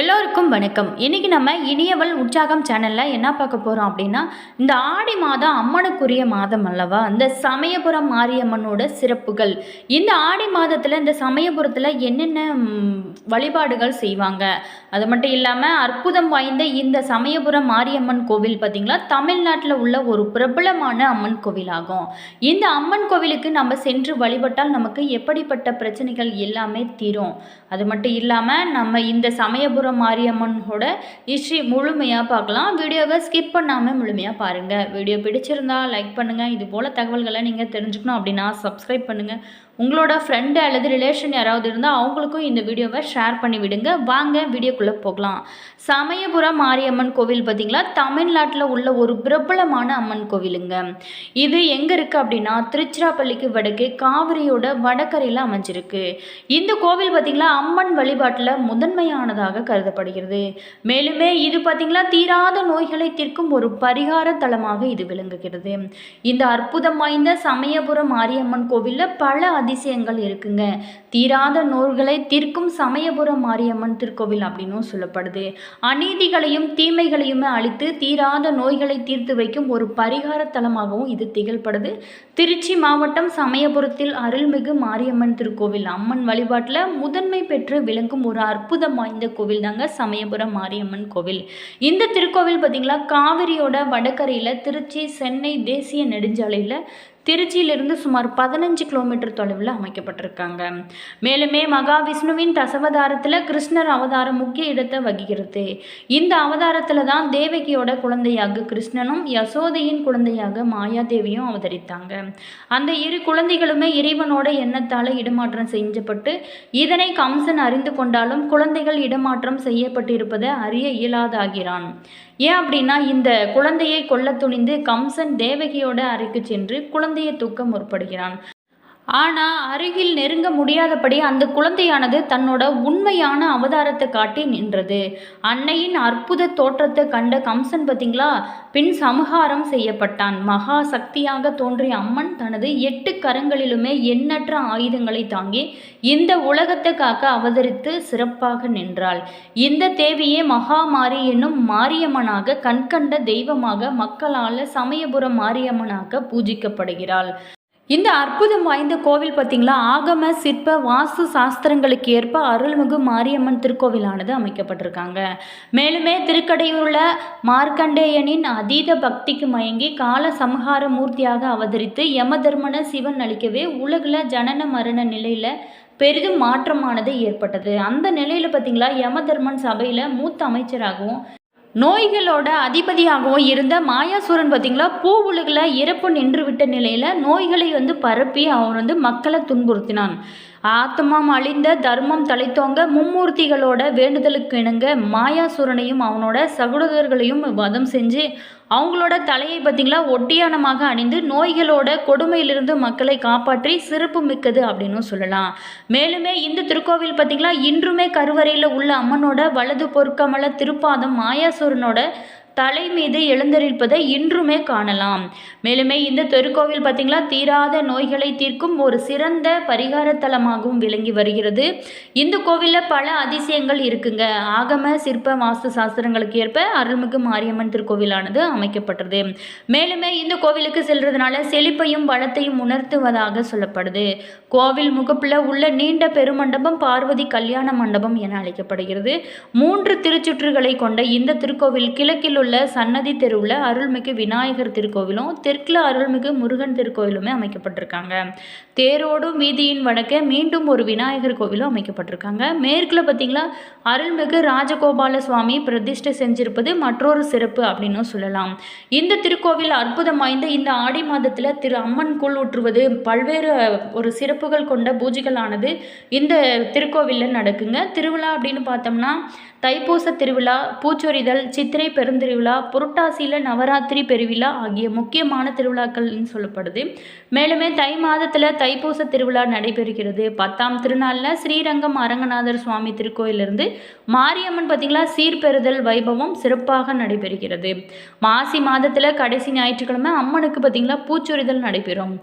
எல்லோருக்கும் வணக்கம். இன்னைக்கு நம்ம இனியவள் உற்சாகம் சேனலில் என்ன பார்க்க போகிறோம் அப்படின்னா இந்த ஆடி மாதம் அம்மனுக்குரிய மாதம் அல்லவா? இந்த சமயபுரம் மாரியம்மனோட சிறப்புகள். இந்த ஆடி மாதத்தில் இந்த சமயபுரத்தில் என்னென்ன வழிபாடுகள் செய்வாங்க? அது மட்டும் இல்லாமல் அற்புதம் வாய்ந்த இந்த சமயபுரம் மாரியம்மன் கோவில் பார்த்திங்களா? தமிழ்நாட்டில் உள்ள ஒரு பிரபலமான அம்மன் கோவிலாகும். இந்த அம்மன் கோவிலுக்கு நம்ம சென்று வழிபட்டால் நமக்கு எப்படிப்பட்ட பிரச்சனைகள் எல்லாமே தீரும். அது மட்டும் இல்லாமல் நம்ம இந்த சமயபுரம் மாரியம்மனோட ஹிஸ்ட்ரி முழுமையாக பார்க்கலாம். வீடியோவை ஸ்கிப் பண்ணாமல் முழுமையாக பாருங்கள் வீடியோ பிடிச்சிருந்தா லைக் பண்ணுங்கள் இது போல் தகவல்களை நீங்கள் தெரிஞ்சுக்கணும் அப்படின்னா சப்ஸ்கிரைப் பண்ணுங்கள் உங்களோட ஃப்ரெண்டு அல்லது ரிலேஷன் யாராவது இருந்தால் அவங்களுக்கும் இந்த வீடியோவை ஷேர் பண்ணி விடுங்க. வாங்க வீடியோக்குள்ளே போகலாம். சமயபுரம் மாரியம்மன் கோவில் பார்த்திங்களா? தமிழ்நாட்டில் உள்ள ஒரு பிரபலமான அம்மன் கோவிலுங்க. இது எங்கே இருக்குது அப்படின்னா திருச்சிராப்பள்ளிக்கு வடக்கே காவிரியோட வடகரையில் அமைஞ்சிருக்கு. இந்த கோவில் பார்த்திங்களா? அம்மன் வழிபாட்டில் முதன்மையானதாக கருதப்படுகிறது. மேலுமே இது பார்த்திங்களா தீராத நோய்களை தீர்க்கும் ஒரு பரிகார தலமாக இது விளங்குகிறது. இந்த அற்புதம் வாய்ந்த சமயபுரம் மாரியம்மன் கோவிலில் பல அதிசயங்கள் இருக்குங்க. தீராத நோய்களை தீர்க்கும் சமயபுரம் மாரியம்மன் திருக்கோவில் அப்படின்னும் சொல்லப்படுது. அநீதிகளையும் தீமைகளையுமே அழித்து தீராத நோய்களை தீர்த்து வைக்கும் ஒரு பரிகார தலமாகவும் இது திகழ்படுது. திருச்சி மாவட்டம் சமயபுரத்தில் அருள்மிகு மாரியம்மன் திருக்கோவில் அம்மன் வழிபாட்டில் முதன்மை பெற்று விளங்கும் ஒரு அற்புதம் வாய்ந்த கோவில் தாங்க சமயபுரம் மாரியம்மன் கோவில். இந்த திருக்கோவில் பார்த்திங்களா காவிரியோட வடகரையில் திருச்சி சென்னை தேசிய நெடுஞ்சாலையில் திருச்சியிலிருந்து சுமார் பதினஞ்சு கிலோமீட்டர் தொலைவில் அமைக்கப்பட்டிருக்காங்க. மேலுமே மகாவிஷ்ணுவின் தசவதாரத்தில் கிருஷ்ணர் அவதாரம் முக்கிய இடத்தை வகிக்கிறது. இந்த அவதாரத்தில் தான் தேவகியோட குழந்தையாக கிருஷ்ணனும் யசோதையின் குழந்தையாக மாயாதேவியும் அவதரித்தாங்க. அந்த இரு குழந்தைகளுமே இறைவனோட எண்ணத்தால் இடமாற்றம் செஞ்சப்பட்டு இதனை கம்சன் அறிந்து கொண்டாலும் குழந்தைகள் இடமாற்றம் செய்யப்பட்டிருப்பதை அறிய இயலாதாகிறான். ஏன் அப்படின்னா இந்த குழந்தையை கொல்ல துணிந்து கம்சன் தேவகியோட அறைக்கு சென்று குழந்தையை தூக்க முற்படுகிறான். ஆனால் அருகில் நெருங்க முடியாதபடி அந்த குழந்தையானது தன்னோட உண்மையான அவதாரத்தை காட்டி நின்றது. அன்னையின் அற்புத தோற்றத்தை கண்ட கம்சன் பார்த்தீங்களா பின் சமகாரம் செய்யப்பட்டான். மகா சக்தியாக தோன்றிய அம்மன் தனது எட்டு கரங்களிலுமே எண்ணற்ற ஆயுதங்களை தாங்கி இந்த உலகத்தை காக்க அவதரித்து சிறப்பாக நின்றாள். இந்த தேவியே மகாமாரி என்னும் மாரியம்மனாக கண்கண்ட தெய்வமாக மக்களால் சமயபுரம் மாரியம்மனாக பூஜிக்கப்படுகிறாள். இந்த அற்புதம் வாய்ந்த கோவில் பார்த்தீங்களா? ஆகம சிற்ப வாஸ்து சாஸ்திரங்களுக்கு ஏற்ப அருள்மிகு மாரியம்மன் திருக்கோவிலானது அமைக்கப்பட்டிருக்காங்க. மேலுமே திருக்கடையூரில் மார்க்கண்டேயனின் அதீத பக்திக்கு மயங்கி கால சம்ஹார மூர்த்தியாக அவதரித்து யமதர்மன சிவன் அளிக்கவே உலகில் ஜனன மரண நிலையில் பெரிதும் மாற்றமானது ஏற்பட்டது. அந்த நிலையில் பார்த்தீங்களா? யமதர்மன் சபையில் மூத்த அமைச்சராகவும் நோய்களோட அதிபதியாகவும் இருந்த மாயாசூரன் பார்த்தீங்களா? பூ உலகில் இறப்பு நின்று விட்ட நிலையில் நோய்களை வந்து பரப்பி அவன் வந்து மக்களை துன்புறுத்தினான். ஆத்மம் அழிந்த தர்மம் தலைத்தோங்க மும்மூர்த்திகளோட வேண்டுதலுக்கு இணங்க மாயாசூரனையும் அவனோட சகோதரர்களையும் வதம் செஞ்சு அவங்களோட தலையை பார்த்திங்களா ஒட்டியானமாக அணிந்து நோய்களோட கொடுமையிலிருந்து மக்களை காப்பாற்றி சிறப்பு மிக்கது அப்படின்னு சொல்லலாம். மேலுமே இந்த திருக்கோவில் பார்த்திங்களா இன்றுமே கருவறையில் உள்ள அம்மனோட வலது பொற்கமல திருப்பாதம் மாயாசூரனோட தலை மீது எழுந்தரிப்பதை இன்றுமே காணலாம். மேலுமே இந்த திருக்கோவில் பார்த்தீங்களா? தீராத நோய்களை தீர்க்கும் ஒரு சிறந்த பரிகார தலமாகவும் விளங்கி வருகிறது. இந்த கோவிலில் பல அதிசயங்கள் இருக்குங்க. ஆகம சிற்ப வாஸ்து சாஸ்திரங்களுக்கு ஏற்ப அருள்மிகு மாரியம்மன் திருக்கோவிலானது அமைக்கப்பட்டது. மேலுமே இந்த கோவிலுக்கு செல்றதுனால செழிப்பையும் வளத்தையும் உணர்த்துவதாக சொல்லப்படுது. கோவில் முகப்பில் உள்ள நீண்ட பெருமண்டபம் பார்வதி கல்யாண மண்டபம் என அழைக்கப்படுகிறது. மூன்று திருச்சுற்றுகளை கொண்ட இந்த திருக்கோவில் கிழக்கில் உள்ள சன்னதி தெருவில் அருள்மிகு விநாயகர் திருக்கோவிலும் தெற்கில் அருள்மிகு முருகன் திருக்கோவிலுமே அமைக்கப்பட்டிருக்காங்க. தேரோடும் வீதியின் வடக்கே மீண்டும் ஒரு விநாயகர் கோவிலும் அமைக்கப்பட்டிருக்காங்க. மேற்கில் பார்த்தீங்களா அருள்மிகு ராஜகோபால சுவாமி பிரதிஷ்டை செஞ்சிருப்பது மற்றொரு சிறப்பு அப்படின்னு சொல்லலாம். இந்த திருக்கோவில் அற்புதம் வாய்ந்த இந்த ஆடி மாதத்தில் திரு அம்மன் கூழ் ஊற்றுவது பல்வேறு ஒரு சிறப்புகள் கொண்ட பூஜைகளானது இந்த திருக்கோவிலில் நடக்குங்க. திருவிழா அப்படின்னு பார்த்தோம்னா தைப்பூச திருவிழா பூச்சொரிதல் சித்திரை பெருந்திருவிழா புரட்டாசியில் நவராத்திரி பெருவிழா ஆகிய முக்கியமான திருவிழாக்கள்னு சொல்லப்படுது. மேலுமே தை மாதத்தில் தைப்பூச திருவிழா நடைபெறுகிறது. பத்தாம் திருநாளில் ஸ்ரீரங்கம் அரங்கநாதர் சுவாமி திருக்கோயிலிருந்து மாரியம்மன் பார்த்திங்களா சீர்பெறுதல் வைபவம் சிறப்பாக நடைபெறுகிறது. மாசி மாதத்தில் கடைசி ஞாயிற்றுக்கிழமை அம்மனுக்கு பார்த்திங்களா பூச்சொரிதல் நடைபெறும்.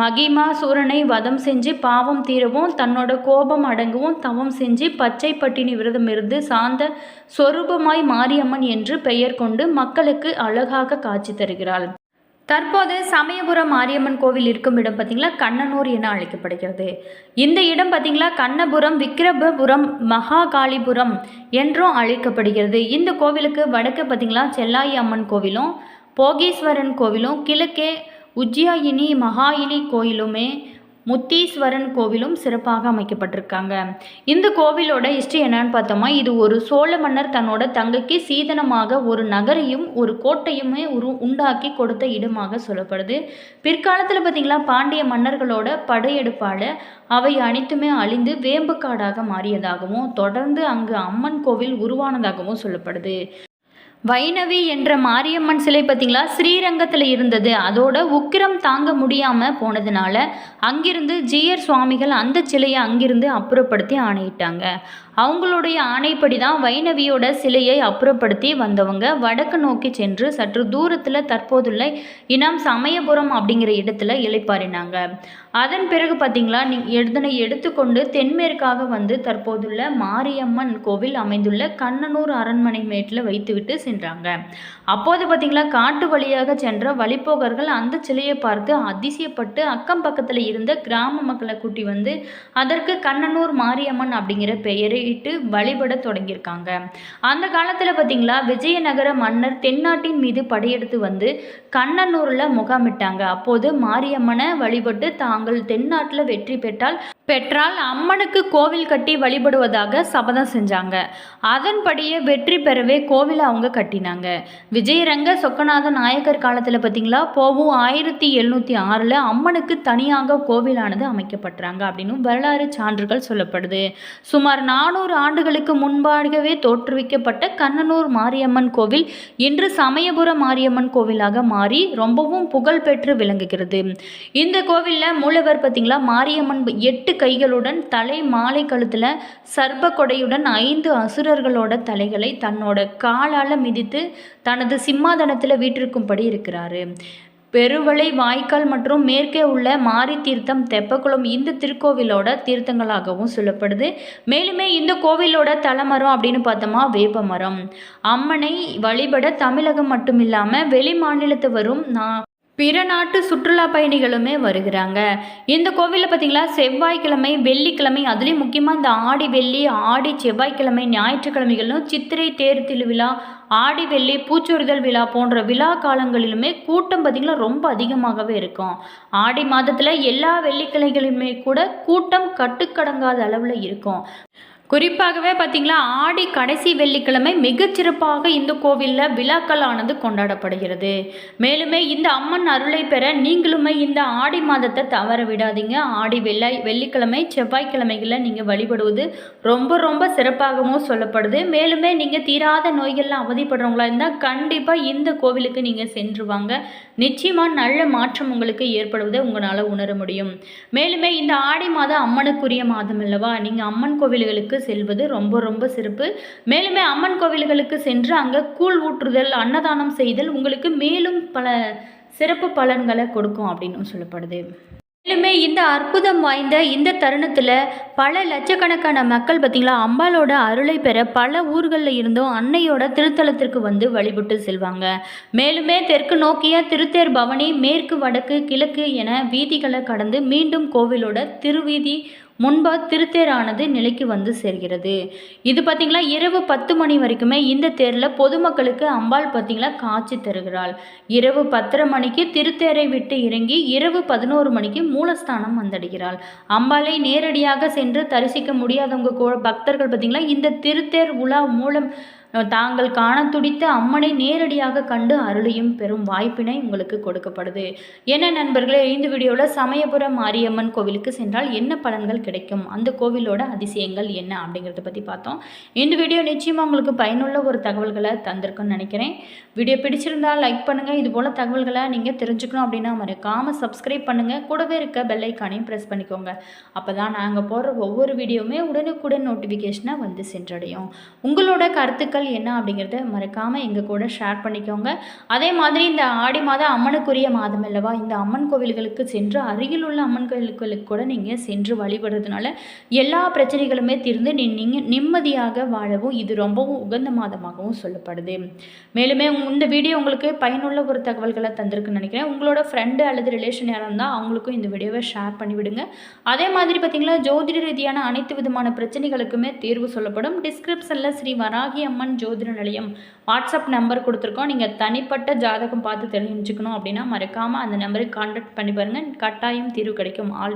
மகிமா சூரனை வதம் செஞ்சு பாவம் தீரவும் தன்னோட கோபம் அடங்கவும் தவம் செஞ்சு பச்சை பட்டினி விரதம் இருந்து சார்ந்த சொரூபமாய் மாரியம்மன் என்று பெயர் கொண்டு மக்களுக்கு அழகாக காட்சி தருகிறாள். தற்போது சமயபுரம் மாரியம்மன் கோவில் இருக்கும் இடம் பார்த்திங்களா? கண்ணனூர் என அழைக்கப்படுகிறது. இந்த இடம் பார்த்திங்களா? கண்ணபுரம் விக்கிரபபுரம் மகாகாளிபுரம் என்றும் அழைக்கப்படுகிறது. இந்த கோவிலுக்கு வடக்கு பார்த்திங்களா? செல்லாயி அம்மன் கோவிலும் போகீஸ்வரன் கோவிலும் கிழக்கே உஜ்ஜாயினி மகாயினி கோயிலுமே முத்தீஸ்வரன் கோவிலும் சிறப்பாக அமைக்கப்பட்டிருக்காங்க. இந்த கோவிலோட ஹிஸ்ட்ரி என்னன்னு பார்த்தோமா? இது ஒரு சோழ மன்னர் தன்னோட தங்கைக்கு சீதனமாக ஒரு நகரையும் ஒரு கோட்டையுமே உரு உண்டாக்கி கொடுத்த இடமாக சொல்லப்படுது. பிற்காலத்தில் பார்த்தீங்களா பாண்டிய மன்னர்களோட படையெடுப்பால் அவை அனைத்துமே அழிந்து வேம்புக்காடாக மாறியதாகவும் தொடர்ந்து அங்கு அம்மன் கோவில் உருவானதாகவும் சொல்லப்படுது. வைணவி என்ற மாரியம்மன் சிலை பார்த்திங்களா? ஸ்ரீரங்கத்தில் இருந்தது. அதோட உக்கிரம் தாங்க முடியாமல் போனதுனால அங்கிருந்து ஜீயர் சுவாமிகள் அந்த சிலையை அங்கிருந்து அப்புறப்படுத்தி ஆணையிட்டாங்க. அவங்களுடைய ஆணைப்படி தான் வைணவியோட சிலையை அப்புறப்படுத்தி வந்தவங்க வடக்கு நோக்கி சென்று சற்று தூரத்தில் தற்போதுள்ள இனம் சமயபுரம் அப்படிங்கிற இடத்துல இளைப்பாறினாங்க. அதன் பிறகு பார்த்தீங்களா நீ இதனை எடுத்துக்கொண்டு தென்மேற்காக வந்து தற்போதுள்ள மாரியம்மன் கோவில் அமைந்துள்ள கண்ணனூர் அரண்மனை மேட்டில் வைத்துவிட்டு சென்றாங்க. அப்போது பார்த்தீங்களா காட்டு வழியாக சென்ற வழிப்போகர்கள் அந்த சிலையை பார்த்து அதிசயப்பட்டு அக்கம் பக்கத்தில் இருந்த கிராம மக்களை கூட்டி வந்து அதற்கு கண்ணனூர் மாரியம்மன் அப்படிங்கிற பெயரை இட்டு வழிபட தொடங்கியிருக்காங்க. அந்த காலத்தில் பார்த்தீங்களா விஜயநகர மன்னர் தென்னாட்டின் மீது படையெடுத்து வந்து கண்ணனூரில் முகாமிட்டாங்க. அப்போது மாரியம்மனை வழிபட்டு தாங்க தாங்கள் தென்னாட்டில் வெற்றி பெற்றால் பெற்றால் அம்மனுக்கு கோவில் கட்டி வழிபடுவதாக சபதம் செஞ்சாங்க. அதன்படியே வெற்றி பெறவே கோவிலை அவங்க கட்டினாங்க. விஜயரங்க சொக்கநாத நாயக்கர் காலத்தில் பார்த்தீங்களா போவும் ஆயிரத்தி எழுநூற்றி ஆறில் அம்மனுக்கு தனியாக கோவிலானது அமைக்கப்பட்டாங்க அப்படின்னு வரலாறு சான்றுகள் சொல்லப்படுது. சுமார் நானூறு ஆண்டுகளுக்கு முன்பாகவே தோற்றுவிக்கப்பட்ட கண்ணனூர் மாரியம்மன் கோவில் இன்று சமயபுர மாரியம்மன் கோவிலாக மாறி ரொம்பவும் புகழ்பெற்று விளங்குகிறது. இந்த கோவிலில் மூலவர் பார்த்தீங்களா மாரியம்மன் எட்டு கைகளுடன் தலை மாலை கழுத்தில் சர்ப கொடையுடன் ஐந்து அசுரர்களோட தலைகளை தன்னோட காலால் மிதித்து தனது சிம்மாதனத்தில் வீற்றிருக்கும்படி இருக்கிறாரு. பெருவளை வாய்க்கால் மற்றும் மேற்கே உள்ள மாரி தீர்த்தம் தெப்பக்குளம் இந்த திருக்கோவிலோட தீர்த்தங்களாகவும் சொல்லப்படுது. மேலுமே இந்த கோவிலோட தலைமரம் அப்படின்னு பார்த்தோமா வேப்ப மரம் அம்மனை வழிபட தமிழகம் மட்டும் இல்லாமல் வெளி மாநிலத்து வரும் நான் பிற நாட்டு சுற்றுலா பயணிகளுமே வருகிறாங்க. இந்த கோவிலில் பார்த்திங்களா செவ்வாய்க்கிழமை வெள்ளிக்கிழமை அதுலேயும் முக்கியமாக இந்த ஆடி வெள்ளி ஆடி செவ்வாய்க்கிழமை ஞாயிற்றுக்கிழமைகளும் சித்திரை தேர் திருவிழா ஆடி வெள்ளி பூச்சொரிதல் விழா போன்ற விழா காலங்களிலுமே கூட்டம் பார்த்திங்கன்னா ரொம்ப அதிகமாகவே இருக்கும். ஆடி மாதத்தில் எல்லா வெள்ளிக்கிழமைகளுமே கூட கூட்டம் கட்டுக்கடங்காத அளவில் இருக்கும். குறிப்பாகவே பார்த்திங்களா ஆடி கடைசி வெள்ளிக்கிழமை மிகச்சிறப்பாக இந்த கோவிலில் விழாக்களானது கொண்டாடப்படுகிறது. மேலுமே இந்த அம்மன் அருளை பெற நீங்களுமே இந்த ஆடி மாதத்தை தவற விடாதீங்க. ஆடி வெள்ளை வெள்ளிக்கிழமை செவ்வாய்க்கிழமைகளில் நீங்கள் வழிபடுவது ரொம்ப ரொம்ப சிறப்பாகவும் சொல்லப்படுது. மேலுமே நீங்கள் தீராத நோய்கள்லாம் அவதிப்படுறவங்களா இருந்தால் கண்டிப்பாக இந்த கோவிலுக்கு நீங்கள் சென்று வாங்க. நிச்சயமாக நல்ல மாற்றம் உங்களுக்கு ஏற்படுவதை உங்களால் உணர முடியும். மேலுமே இந்த ஆடி மாதம் அம்மனுக்குரிய மாதம் அல்லவா? நீங்கள் அம்மன் கோவில்களுக்கு செல்வது ரொம்ப ரொம்ப சிறப்பு. மேலுமே அம்மன் கோவில்களுக்கு சென்று அங்கே கூழ் ஊற்றுதல் அன்னதானம் செய்தல் உங்களுக்கு மேலும் பல சிறப்பு பலன்களை கொடுக்கும் அப்படின்னு சொல்லப்படுது. மேலுமே இந்த அற்புதம் வாய்ந்த இந்த தருணத்தில் பல லட்சக்கணக்கான மக்கள் பார்த்திங்களா அம்பாலோட அருளை பெற பல ஊர்களில் இருந்தும் அன்னையோட திருத்தலத்திற்கு வந்து வழிபட்டு செல்வாங்க. மேலுமே தெற்கு நோக்கிய திருத்தேர் பவனி மேற்கு வடக்கு கிழக்கு என வீதிகளை கடந்து மீண்டும் கோவிலோட திருவீதி முன்பா திருத்தேரானது நிலைக்கு வந்து சேர்கிறது. இது பார்த்திங்களா இரவு பத்து மணி வரைக்குமே இந்த தேரில் பொதுமக்களுக்கு அம்பாள் பார்த்திங்களா காட்சி தருகிறாள். இரவு பத்தரை மணிக்கு திருத்தேரை விட்டு இறங்கி இரவு பதினோரு மணிக்கு மூலஸ்தானம் வந்தடைகிறாள். அம்பாளை நேரடியாக சென்று தரிசிக்க முடியாதவங்க கூட பக்தர்கள் பார்த்திங்களா இந்த திருத்தேர் உலா மூலம் தாங்கள் காண துடித்த அம்மனை நேரடியாக கண்டு அருளையும் பெறும் வாய்ப்பினை உங்களுக்கு கொடுக்கப்படுது. என்ன நண்பர்களே இந்த வீடியோவில் சமயபுரம் மாரியம்மன் கோவிலுக்கு சென்றால் என்ன பலன்கள் கிடைக்கும்? அந்த கோவிலோட அதிசயங்கள் என்ன அப்படிங்கிறத பற்றி பார்த்தோம். இந்த வீடியோ நிச்சயமாக உங்களுக்கு பயனுள்ள ஒரு தகவல்களை தந்திருக்குன்னு நினைக்கிறேன். வீடியோ பிடிச்சிருந்தால் லைக் பண்ணுங்கள் இது போல் தகவல்களை நீங்கள் தெரிஞ்சுக்கணும் அப்படின்னா மறக்காமல் சப்ஸ்கிரைப் பண்ணுங்கள் கூடவே இருக்க பெல் ஐக்கானையும் ப்ரெஸ் பண்ணிக்கோங்க. அப்போ தான் நாங்கள் போடுற ஒவ்வொரு வீடியோவுமே உடனுக்குடன் நோட்டிஃபிகேஷனாக வந்து சென்றடையும். உங்களோட கருத்துக்கள் என்ன அப்படிங்கிறத மறக்காமல் எங்கள் கூட ஷேர் பண்ணிக்கோங்க. அதே மாதிரி இந்த ஆடி மாதம் அம்மனுக்குரிய மாதம் அல்லவா இந்த அம்மன் கோவில்களுக்கு சென்று அருகில் உள்ள அம்மன் கோவில்களுக்கு கூட நீங்கள் சென்று வழிபடுறதுனால எல்லா பிரச்சனைகளுமே தீர்ந்து நீ நீங்கள் நிம்மதியாக வாழவும் இது ரொம்பவும் உகந்த மாதமாகவும் சொல்லப்படுது. மேலுமே இந்த வீடியோ உங்களுக்கு பயனுள்ள ஒரு தகவல்களை தந்திருக்குன்னு நினைக்கிறேன். உங்களோட ஃப்ரெண்டு அல்லது ரிலேஷன் யாராக இருந்தால் அவங்களுக்கும் இந்த வீடியோவை ஷேர் பண்ணிவிடுங்க. அதே மாதிரி பார்த்தீங்களா ஜோதிட ரீதியான அனைத்து விதமான பிரச்சனைகளுக்குமே தீர்வு சொல்லப்படும். டிஸ்கிரிப்ஷனில் ஸ்ரீ வராகி அம்மன் ஜோதிட நிலையம் வாட்ஸ்அப் நம்பர் கொடுத்துருக்கோம். நீங்கள் தனிப்பட்ட ஜாதகம் பார்த்து தெரிஞ்சுக்கணும் அப்படின்னா மறக்காமல் அந்த நம்பருக்கு கான்டாக்ட் பண்ணி பாருங்கள் கட்டாயம் தீர்வு கிடைக்கும். ஆல்